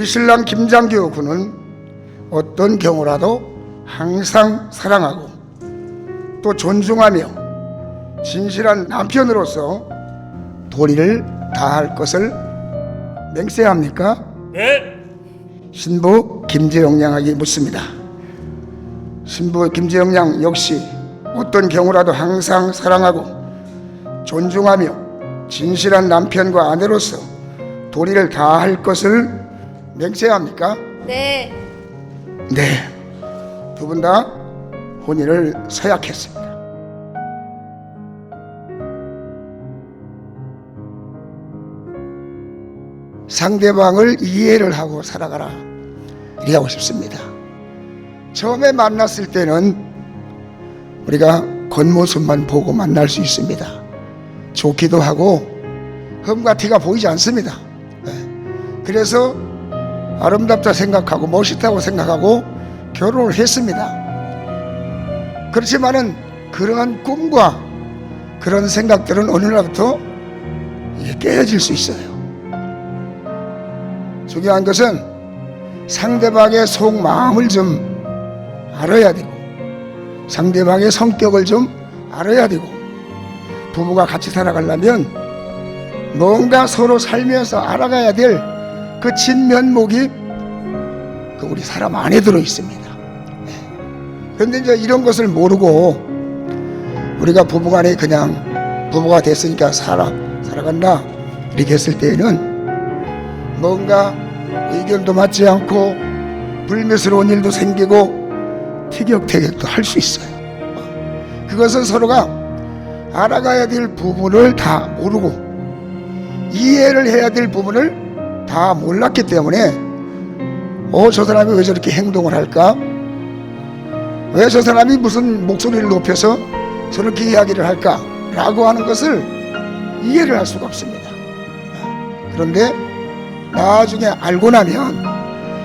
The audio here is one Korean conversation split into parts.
우리 신랑 김장교 군은 어떤 경우라도 항상 사랑하고 또 존중하며 진실한 남편으로서 도리를 다할 것을 맹세합니까? 네. 신부 김재영 양에게 묻습니다. 신부 김재영 양 역시 어떤 경우라도 항상 사랑하고 존중하며 진실한 남편과 아내로서 도리를 다할 것을 맹세합니까? 네. 네. 두 분 다 혼인을 서약했습니다. 상대방을 이해를 하고 살아가라. 이렇게 하고 싶습니다. 처음에 만났을 때는 우리가 겉모습만 보고 만날 수 있습니다. 좋기도 하고 흠과 티가 보이지 않습니다. 네. 그래서 아름답다 생각하고 멋있다고 생각하고 결혼을 했습니다. 그렇지만은 그러한 꿈과 그런 생각들은 어느 날부터 깨어질 수 있어요. 중요한 것은 상대방의 속 마음을 좀 알아야 되고 상대방의 성격을 좀 알아야 되고 부부가 같이 살아가려면 뭔가 서로 살면서 알아가야 될 그 진면목이 그 우리 사람 안에 들어 있습니다. 그런데 이제 이런 것을 모르고 우리가 부부간에 그냥 부부가 됐으니까 살아 살아간다 이렇게 했을 때에는 뭔가 의견도 맞지 않고 불미스러운 일도 생기고 티격태격도 할 수 있어요. 그것은 서로가 알아가야 될 부분을 다 모르고 이해를 해야 될 부분을 다 몰랐기 때문에 어 저 사람이 왜 저렇게 행동을 할까? 왜 저 사람이 무슨 목소리를 높여서 저렇게 이야기를 할까? 라고 하는 것을 이해를 할 수가 없습니다. 그런데 나중에 알고 나면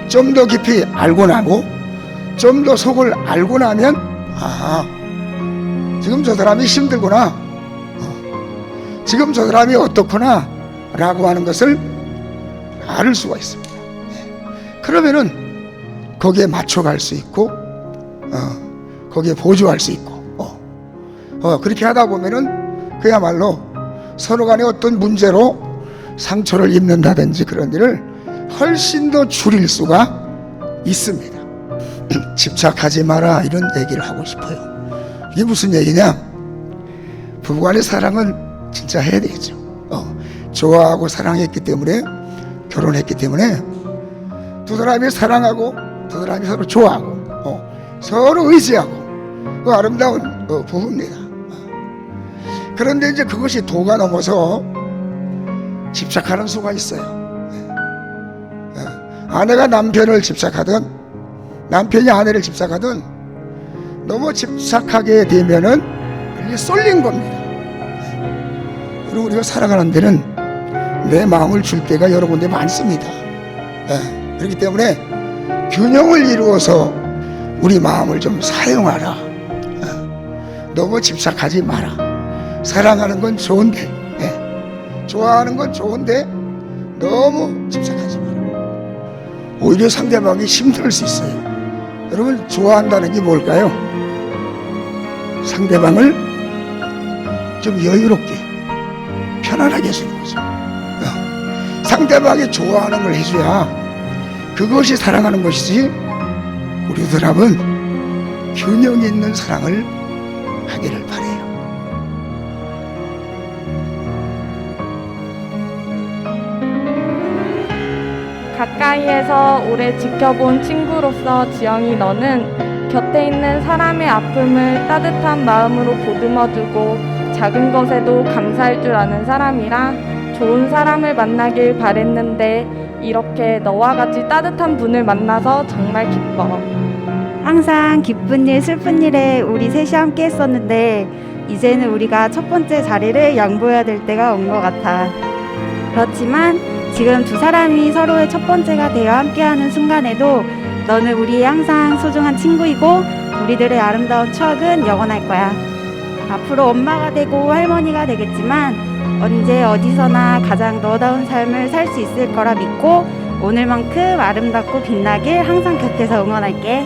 좀 더 깊이 알고 나고 좀 더 속을 알고 나면 아 지금 저 사람이 힘들구나 어, 지금 저 사람이 어떻구나 라고 하는 것을 알 수가 있습니다. 네. 그러면은 거기에 맞춰갈 수 있고 어, 거기에 보조할 수 있고 어, 어, 그렇게 하다 보면은 그야말로 서로 간에 어떤 문제로 상처를 입는다든지 그런 일을 훨씬 더 줄일 수가 있습니다. 집착하지 마라 이런 얘기를 하고 싶어요. 이게 무슨 얘기냐? 부부간의 사랑은 진짜 해야 되겠죠. 어, 좋아하고 사랑했기 때문에 결혼했기 때문에 두 사람이 사랑하고 두 사람이 서로 좋아하고 어, 서로 의지하고 그 아름다운 어, 부부입니다. 어. 그런데 이제 그것이 도가 넘어서 집착하는 수가 있어요. 어. 아내가 남편을 집착하든 남편이 아내를 집착하든 너무 집착하게 되면은 쏠린 겁니다. 그리고 우리가 살아가는 데는 내 마음을 줄 때가 여러 군데 많습니다. 예, 그렇기 때문에 균형을 이루어서 우리 마음을 좀 사용하라. 예, 너무 집착하지 마라. 사랑하는 건 좋은데, 예, 좋아하는 건 좋은데 너무 집착하지 마라. 오히려 상대방이 힘들 수 있어요. 여러분 좋아한다는 게 뭘까요? 상대방을 좀 여유롭게 편안하게 해주는 거죠. 어. 상대방이 좋아하는 걸 해줘야 그것이 사랑하는 것이지 우리 사람은 균형 있는 사랑을 하기를 바래요. 가까이에서 오래 지켜본 친구로서 지영이 너는 곁에 있는 사람의 아픔을 따뜻한 마음으로 보듬어주고 작은 것에도 감사할 줄 아는 사람이라 좋은 사람을 만나길 바랬는데 이렇게 너와 같이 따뜻한 분을 만나서 정말 기뻐. 항상 기쁜 일, 슬픈 일에 우리 셋이 함께 했었는데 이제는 우리가 첫 번째 자리를 양보해야 될 때가 온 것 같아. 그렇지만 지금 두 사람이 서로의 첫 번째가 되어 함께하는 순간에도 너는 우리의 항상 소중한 친구이고 우리들의 아름다운 추억은 영원할 거야. 앞으로 엄마가 되고 할머니가 되겠지만 언제 어디서나 가장 너다운 삶을 살 수 있을 거라 믿고 오늘만큼 아름답고 빛나길 항상 곁에서 응원할게.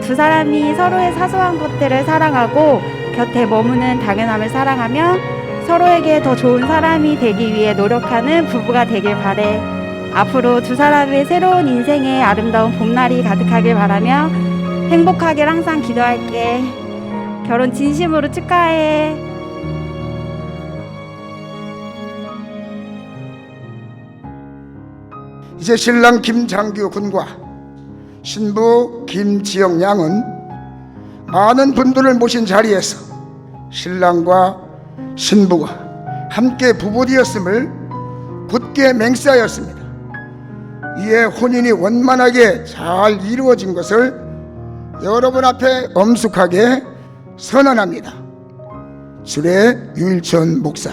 두 사람이 서로의 사소한 것들을 사랑하고 곁에 머무는 당연함을 사랑하며 서로에게 더 좋은 사람이 되기 위해 노력하는 부부가 되길 바래. 앞으로 두 사람의 새로운 인생에 아름다운 봄날이 가득하길 바라며 행복하길 항상 기도할게. 결혼 진심으로 축하해. 이제 신랑 김장규 군과 신부 김지영 양은 많은 분들을 모신 자리에서 신랑과 신부가 함께 부부되었음을 굳게 맹세하였습니다. 이에 혼인이 원만하게 잘 이루어진 것을 여러분 앞에 엄숙하게 선언합니다. 주례 유일천 목사